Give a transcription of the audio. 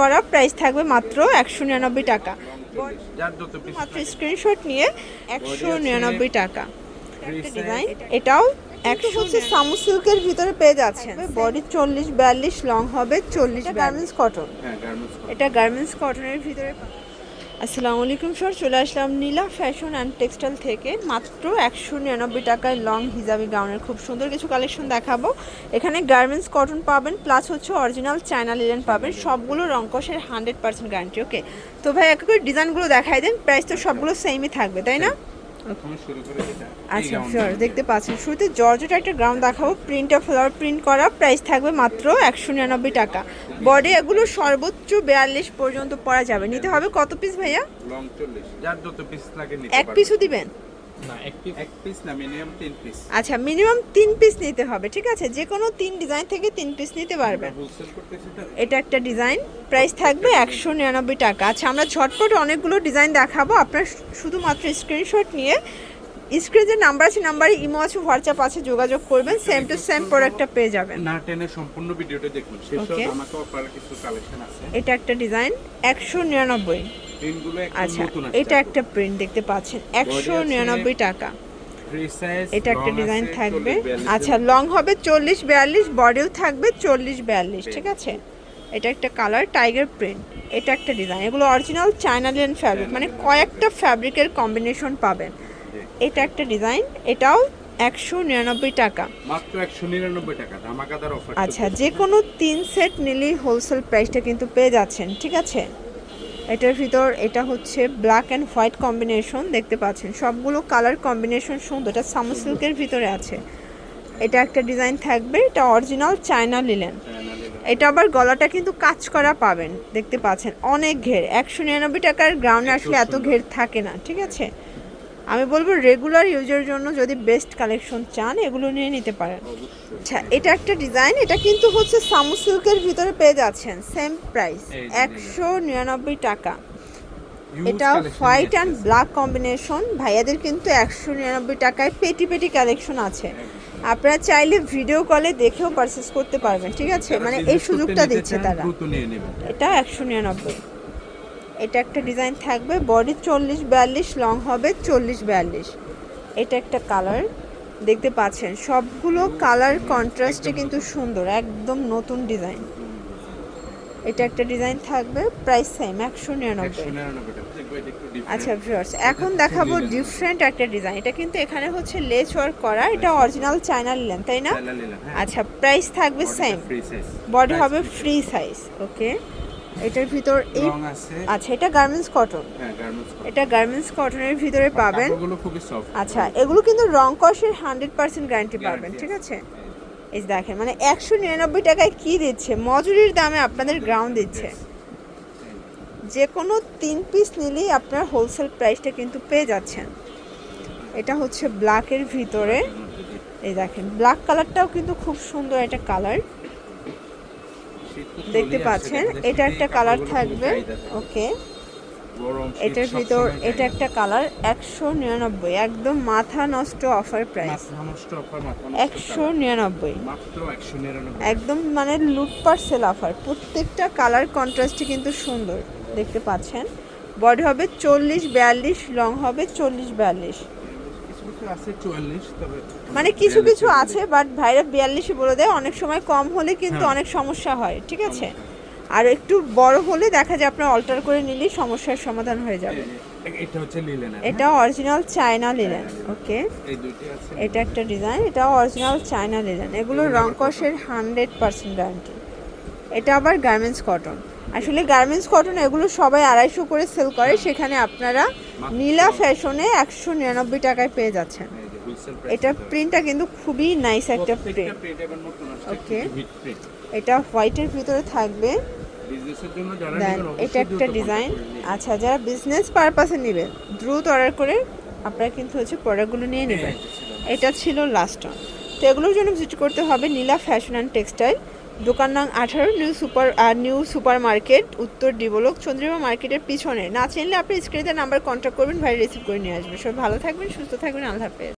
করা প্রাইস থাকবে মাত্র একশো নিরানব্বই টাকা। মাত্র স্ক্রিনশট নিয়ে একশো নিরানব্বই টাকা। ডিজাইন এটাও একশো হচ্ছে সামু সিল্কের ভিতরে পেয়ে যাচ্ছেন। বডি চল্লিশ বিয়াল্লিশ লং হবে চল্লিশ গার্মেন্টস কটন এটা গার্মেন্টস কটনের ভিতরে আসসালামু আলাইকুম স্যার চলে আসলাম নীলা ফ্যাশন অ্যান্ড টেক্সটাইল থেকে। মাত্র একশো নিরানব্বই টাকায় লং হিজাবি গাউনের খুব সুন্দর কিছু কালেকশন দেখাবো। এখানে গার্মেন্টস কটন পাবেন প্লাস হচ্ছে অরিজিনাল চায়না লিলেন পাবেন। সবগুলো রঙ্কসের হান্ড্রেড পার্সেন্ট গ্যারান্টি ওকে তো ভাই, এক ডিজাইনগুলো দেখাই দেন। প্রাইস তো সবগুলো সেমই থাকবে, তাই না? আচ্ছা শিওর দেখতে পাচ্ছেন। শুরুতে জর্জেট একটা গ্রাউন্ড দেখাবো। প্রিন্ট অফ ফ্লাওয়ার প্রিন্ট করা প্রাইস থাকবে মাত্র একশো নিরানব্বই টাকা। বডি এগুলো সর্বোচ্চ বিয়াল্লিশ পর্যন্ত পরা যাবে। নিতে হবে কত পিস ভাইয়া? লং 40 যার যত পিস লাগে নিতে এক পিসও দিবেন? না এক পিস এক পিস না মিনিমাম তিন পিস আচ্ছা মিনিমাম তিন পিস নিতে হবে ঠিক আছে? যে কোনো তিন ডিজাইন থেকে তিন পিস নিতে পারবেন এটা একটা ডিজাইন প্রাইস থাকবে একশো নিরানব্বই টাকা। আচ্ছা আমরা ঝটপট অনেকগুলো ডিজাইন দেখাবো। আপনার শুধুমাত্র স্ক্রিনশট নিয়ে স্ক্রিনে যে নাম্বার আছে নাম্বারে ইমো আছে হোয়াটসঅ্যাপ আছে যোগাযোগ করবেন সেম টু সেম প্রোডাক্টটা পেয়ে যাবেন। না টেনে সম্পূর্ণ ভিডিওটা দেখুন শেষে. আমাকে অফার কিছু কালেকশন আছে। এটা একটা ডিজাইন একশো নিরানব্বই। প্রিন্টগুলো একদম আচ্ছা নতুন এটা একটা প্রিন্ট দেখতে পাচ্ছেন একশো নিরানব্বই টাকা। এটা একটা ডিজাইন থাকবে। আচ্ছা লং হবে চল্লিশ বিয়াল্লিশ বডিও থাকবে চল্লিশ বিয়াল্লিশ ঠিক আছে? এটা একটা কালার টাইগার প্রিন্ট এটা একটা ডিজাইন এগুলো অরিজিনাল চায়না লিন ফ্যাব্রিক মানে কয়েকটা ফ্যাব্রিকের কম্বিনেশন পাবেন। এটা একটা ডিজাইন এটাও একশো নিরানব্বই টাকা। মাত্র 199 টাকা ধামাকাদার অফার আচ্ছা যে কোনো তিন সেট নিলেই হোলসেল প্রাইসটা কিন্তু পেয়ে যাচ্ছেন ঠিক আছে? এটার ভিতর এটা হচ্ছে ব্ল্যাক অ্যান্ড হোয়াইট কম্বিনেশন দেখতে পাচ্ছেন। সবগুলো কালার কম্বিনেশন সুন্দর এটা সামু সিল্কের ভিতরে আছে। এটা একটা ডিজাইন থাকবে এটা অরিজিনাল চায়না লিলেন এটা আবার গলাটা কিন্তু কাজ করা পাবেন দেখতে পাচ্ছেন। অনেক ঘের একশো নিরানব্বই টাকার গ্রাউন্ডে আসলে এত ঘের থাকে না ঠিক আছে? আমি বলব রেগুলার ইউজের জন্য যদি বেস্ট কালেকশন চান এগুলো নিয়ে নিতে পারেন। আচ্ছা এটা একটা ডিজাইন এটা কিন্তু হচ্ছে সামু সিল্কের ভিতরে পেয়ে যাচ্ছেন সেম প্রাইস একশো নিরানব্বই টাকা। এটা হোয়াইট অ্যান্ড ব্ল্যাক কম্বিনেশন ভাইয়াদের কিন্তু একশো নিরানব্বই টাকায় পেটি পেটি কালেকশন আছে। আপনারা চাইলে ভিডিও কলে দেখেও পারচেস করতে পারবেন ঠিক আছে? মানে এই সুযোগটা দিচ্ছে তারা। এটা একশো নিরানব্বই। এটা একটা ডিজাইন থাকবে। বডি চল্লিশ বিয়াল্লিশ লং হবে চল্লিশ বিয়াল্লিশ। এটা একটা কালার। দেখতে পাচ্ছেন সবগুলো কালার কন্ট্রাস্টে কিন্তু সুন্দর একদম নতুন ডিজাইন। এটা একটা ডিজাইন থাকবে প্রাইস সেম একশো নিরানব্বই। 199 টাকা। দেখব এটা একটু different। আচ্ছা ভিউয়ার্স এখন দেখাবো ডিফারেন্ট একটা ডিজাইন। এটা কিন্তু এখানে হচ্ছে লেস ওয়ার্ক করা এটা অরিজিনাল চায়না নিলেন তাই না? হ্যাঁ। আচ্ছা প্রাইস থাকবে সেম বডি হবে ফ্রি সাইজ ওকে এটার ভিতর এই আচ্ছা এটা গার্মেন্টস কটন হ্যাঁ গার্মেন্টস এটা গার্মেন্টস কটনের ভিতরে পাবেন। আচ্ছা এগুলো কিন্তু রং কষের হান্ড্রেড পার্সেন্ট গ্যারান্টি পাবেন ঠিক আছে। এই দেখেন মানে একশো নিরানব্বই টাকায় কি দিচ্ছে? মজুরির দামে আপনাদের গ্রাউন্ড দিচ্ছে। যে কোনো তিন পিস নিলেই আপনার হোলসেল প্রাইসটা কিন্তু পেয়ে যাচ্ছেন। এটা হচ্ছে ব্ল্যাকের ভিতরে। এই দেখেন ব্ল্যাক কালারটাও কিন্তু খুব সুন্দর একটা কালার দেখতে পাচ্ছেন এটা একটা কালার থাকবে ওকে। এটার ভিতর এটা একটা কালার একশো নিরানব্বই একদম মাথা নষ্ট অফার প্রাইস একশো নিরানব্বই। একদম মানে লুটপাট পার্সেল অফার প্রত্যেকটা কালার কন্ট্রাস্টে কিন্তু সুন্দর দেখতে পাচ্ছেন। বডি হবে চল্লিশ বিয়াল্লিশ লং হবে চল্লিশ বিয়াল্লিশ কিছু কিছু আছে 44 তবে মানে কিছু কিছু আছে বাট ভাইরা বিয়াল্লিশে বলে দেয় অনেক সময় কম হলে কিন্তু হ্যাঁ। অনেক সমস্যা হয় ঠিক আছে? আর একটু বড় হলে দেখা যায় আপনার অল্টার করে নিলেই সমস্যার সমাধান হয়ে যাবে। এটা হচ্ছে লিলেন এটা অরিজিনাল চায়না লিলেন ওকে এটা একটা ডিজাইন এটা অরিজিনাল চায়না লিলেন এগুলো রং কষের হান্ড্রেড পার্সেন্ট গ্যারান্টি এটা আবার গার্মেন্টস কটন আসলে গার্মেন্টস কটন এগুলো সবাই আড়াইশো করে সেল করে। সেখানে আপনারা নীলা ফ্যাশনে একশো নিরানব্বই টাকায় পেয়ে যাচ্ছেন। এটা প্রিন্টটা কিন্তু খুবই নাইস একটা প্রিন্ট print। এটা হোয়াইটের ভিতরে থাকবে। দেন এটা একটা ডিজাইন। আচ্ছা যারা বিজনেস পারপাসে নেবে দ্রুত অর্ডার করে আপনারা কিন্তু হচ্ছে প্রোডাক্টগুলো নিয়ে নেবেন। এটা ছিল লাস্ট অন তো এগুলোর জন্য ভিজিট করতে হবে নীলা ফ্যাশন অ্যান্ড টেক্সটাইল দোকান নাম আঠারো new super new super market উত্তর ডিবলক চন্দ্রিমা মার্কেটের পিছনে। না চিনলে আপনি স্ক্রিনে নাম্বার কন্ট্যাক্ট করবেন ভাই রিসিভ করে নিয়ে আসবেন। সবাই ভালো থাকবেন, সুস্থ থাকবেন, আল্লাহ হাফেজ।